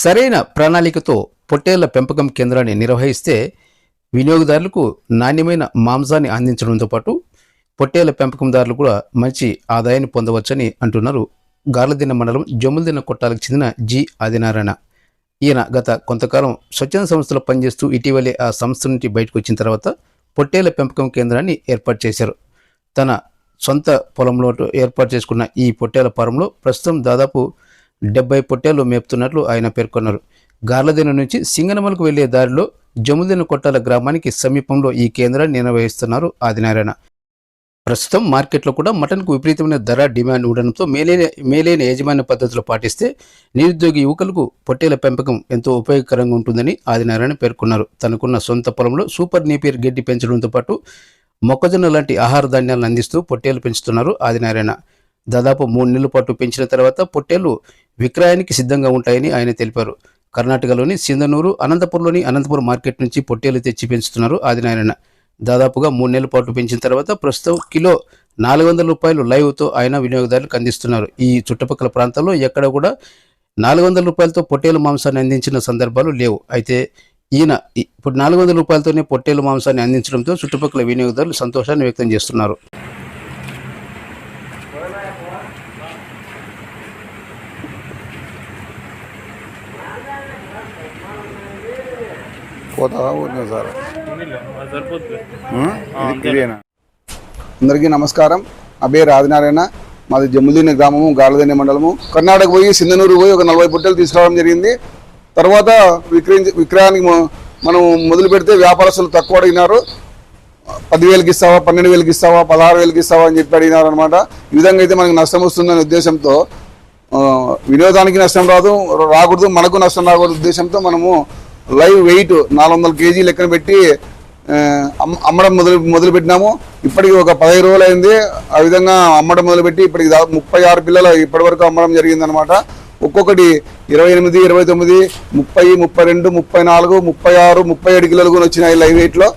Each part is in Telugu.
సరైన ప్రణాళికతో పొట్టేళ్ళ పెంపకం కేంద్రాన్ని నిర్వహిస్తే వినియోగదారులకు నాణ్యమైన మాంసాన్ని అందించడంతో పాటు పొట్టేళ్ళ పెంపకందారులు కూడా మంచి ఆదాయాన్ని పొందవచ్చని అంటున్నారు గార్లదిన్న మండలం జమ్ములదిన్న కొట్టాలకు చెందిన జి ఆదినారాయణ. ఈయన గత కొంతకాలం స్వచ్ఛంద సంస్థలో పనిచేస్తూ ఇటీవలే ఆ సంస్థ నుంచి బయటకు వచ్చిన తర్వాత పొట్టేళ్ళ పెంపకం కేంద్రాన్ని ఏర్పాటు చేశారు. తన సొంత పొలంలో ఏర్పాటు చేసుకున్న ఈ పొట్టేళ్ళ ఫారంలో ప్రస్తుతం దాదాపు డెబ్బై పొట్టేలు మేపుతున్నట్లు ఆయన పేర్కొన్నారు. గార్లదిన నుంచి సింగనమలకు వెళ్ళే దారిలో జముదిన కొట్టాల గ్రామానికి సమీపంలో ఈ కేంద్రాన్ని నిర్వహిస్తున్నారు ఆదినారాయణ. ప్రస్తుతం మార్కెట్లో కూడా మటన్కు విపరీతమైన ధర డిమాండ్ ఉండడంతో మేలైన మేలైన యాజమాన్య పద్ధతులు పాటిస్తే నిరుద్యోగ యువకులకు పొట్టేల పెంపకం ఎంతో ఉపయోగకరంగా ఉంటుందని ఆదినారాయణ పేర్కొన్నారు. తనకున్న సొంత పొలంలో సూపర్ నేపియర్ గడ్డి పెంచడంతో పాటు మొక్కజొన్న లాంటి ఆహార ధాన్యాలను అందిస్తూ పొట్టేలు పెంచుతున్నారు ఆదినారాయణ. దాదాపు మూడు నెలల పాటు పెంచిన తర్వాత పొట్టేళ్ళు విక్రయానికి సిద్ధంగా ఉంటాయని ఆయన తెలిపారు. కర్ణాటకలోని సింధనూరు అనంతపురంలోని అనంతపురం మార్కెట్ నుంచి పొట్టేలు తెచ్చి పెంచుతున్నారు ఆదినారాయణ దాదాపుగా మూడు నెలల పాటు పెంచిన తర్వాత ప్రస్తుతం కిలో నాలుగు వందల రూపాయలు లైవ్తో ఆయన వినియోగదారులకు అందిస్తున్నారు. ఈ చుట్టుపక్కల ప్రాంతాల్లో ఎక్కడ కూడా నాలుగు వందల రూపాయలతో పొట్టేలు మాంసాన్ని అందించిన సందర్భాలు లేవు. అయితే ఈయన ఇప్పుడు నాలుగు వందల రూపాయలతోనే పొట్టేలు మాంసాన్ని అందించడంతో చుట్టుపక్కల వినియోగదారులు సంతోషాన్ని వ్యక్తం చేస్తున్నారు. సార్? ఇదేనా అందరికీ నమస్కారం. నా పేరు ఆదినారాయణ మాది జమ్ముదీని గ్రామము గాలదేని మండలము. కర్ణాటక పోయి సింధనూరు పోయి ఒక నలభై బుట్టలు తీసుకురావడం జరిగింది. తర్వాత విక్రయించి విక్రయానికి మనం మొదలు పెడితే వ్యాపారస్తులు తక్కువ అడిగినారు. పదివేలకి ఇస్తావా పన్నెండు వేలకి ఇస్తావా పదహారు వేలకి ఇస్తావా అని చెప్పి అడిగినారు అనమాట ఈ విధంగా అయితే మనకి నష్టం వస్తుందనే ఉద్దేశంతో వినోదానికి నష్టం రాదు రాకూడదు మనకు నష్టం రాకూడదు ఉద్దేశంతో మనము లైవ్ వెయిట్ నాలుగు వందల కేజీ లెక్కన పెట్టి అమ్మడం మొదలు మొదలు పెట్టినాము ఇప్పటికి ఒక పదహైదు రోజులు అయింది ఆ విధంగా అమ్మడం మొదలుపెట్టి ఇప్పటికి ముప్పై ఆరు పిల్లలు ఇప్పటి వరకు అమ్మడం జరిగిందనమాట ఒక్కొక్కటి ఇరవై ఎనిమిది ఇరవై తొమ్మిది ముప్పై ముప్పై రెండు ముప్పై నాలుగు ముప్పై ఆరు ముప్పై ఏడు కిలోలు కూడా వచ్చినాయి లైవ్ వెయిట్లో.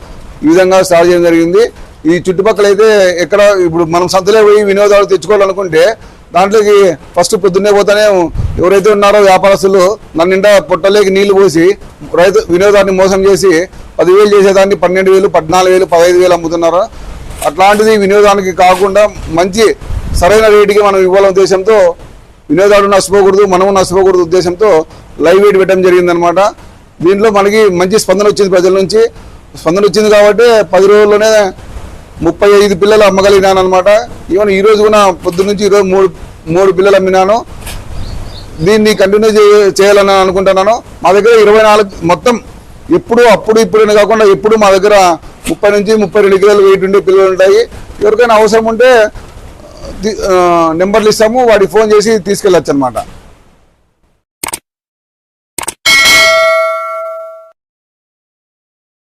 ఈ విధంగా స్టార్ట్ చేయడం జరిగింది. ఈ చుట్టుపక్కల అయితే ఎక్కడ ఇప్పుడు మనం సంతలో పోయి వినోదాలు తెచ్చుకోవాలనుకుంటే దాంట్లోకి ఫస్ట్ పొద్దున్నే పోతానే ఎవరైతే ఉన్నారో వ్యాపారస్తులు నన్ను నిండా పొట్టలేకి నీళ్ళు పోసి రైతు వినోదాన్ని మోసం చేసి పదివేలు చేసేదాన్ని పన్నెండు వేలు పద్నాలుగు వేలు పదహైదు వేలు అమ్ముతున్నారు? అట్లాంటిది వినోదానికి కాకుండా మంచి సరైన రేటుకి మనం ఇవ్వాలనే ఉద్దేశంతో వినోదాలు నష్టపోకూడదు మనము నష్టపోకూడదు ఉద్దేశంతో లైవ్ వెయిట్ పెట్టడం జరిగిందనమాట దీంట్లో మనకి మంచి స్పందన వచ్చింది ప్రజల నుంచి. స్పందన వచ్చింది కాబట్టి పది రోజుల్లోనే ముప్పై ఐదు పిల్లలు అమ్మగలిగినాను అనమాట ఈవెన్ ఈ రోజు కూడా పొద్దున్న నుంచి ఈరోజు మూడు మూడు పిల్లలు అమ్మినాను. దీన్ని కంటిన్యూ చేయాలని అనుకుంటున్నాను. మా దగ్గర ఇరవై నాలుగు మొత్తం ఇప్పుడు అప్పుడు ఇప్పుడు కాకుండా ఎప్పుడు మా దగ్గర ముప్పై నుంచి ముప్పై రెండు కిలోలు వెయిట్ ఉండే పిల్లలు ఉంటాయి. ఎవరికైనా అవసరం ఉంటే నెంబర్లు ఇస్తాము. వాడికి ఫోన్ చేసి తీసుకెళ్ళచ్చు అనమాట